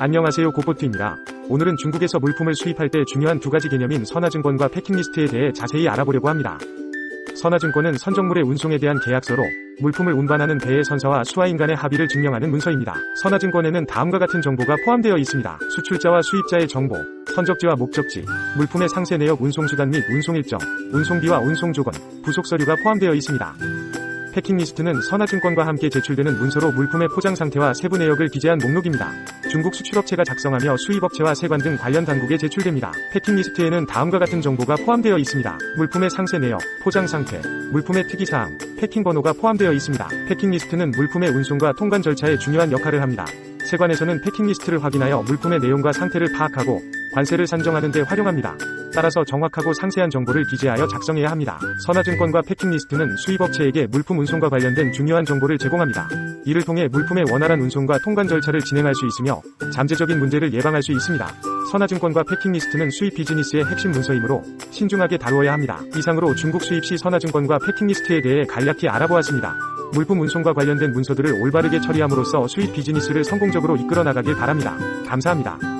안녕하세요 고포트입니다. 오늘은 중국에서 물품을 수입할 때 중요한 두 가지 개념인 선화증권과 패킹리스트에 대해 자세히 알아보려고 합니다. 선화증권은 선정물의 운송에 대한 계약서로 물품을 운반하는 배의 선사와 수화인 간의 합의를 증명하는 문서입니다. 선화증권에는 다음과 같은 정보가 포함되어 있습니다. 수출자와 수입자의 정보, 선적지와 목적지, 물품의 상세 내역 운송수단 및 운송일정, 운송비와 운송조건, 부속서류가 포함되어 있습니다. 패킹리스트는 선화증권과 함께 제출되는 문서로 물품의 포장 상태와 세부 내역을 기재한 목록입니다. 중국 수출업체가 작성하며 수입업체와 세관 등 관련 당국에 제출됩니다. 패킹 리스트에는 다음과 같은 정보가 포함되어 있습니다. 물품의 상세 내역, 포장 상태, 물품의 특이사항, 패킹 번호가 포함되어 있습니다. 패킹 리스트는 물품의 운송과 통관 절차에 중요한 역할을 합니다. 세관에서는 패킹 리스트를 확인하여 물품의 내용과 상태를 파악하고 관세를 산정하는 데 활용합니다. 따라서 정확하고 상세한 정보를 기재하여 작성해야 합니다. 선화증권과 패킹리스트는 수입업체에게 물품 운송과 관련된 중요한 정보를 제공합니다. 이를 통해 물품의 원활한 운송과 통관 절차를 진행할 수 있으며 잠재적인 문제를 예방할 수 있습니다. 선화증권과 패킹리스트는 수입 비즈니스의 핵심 문서이므로 신중하게 다루어야 합니다. 이상으로 중국 수입 시 선화증권과 패킹리스트에 대해 간략히 알아보았습니다. 물품 운송과 관련된 문서들을 올바르게 처리함으로써 수입 비즈니스를 성공적으로 이끌어 나가길 바랍니다. 감사합니다.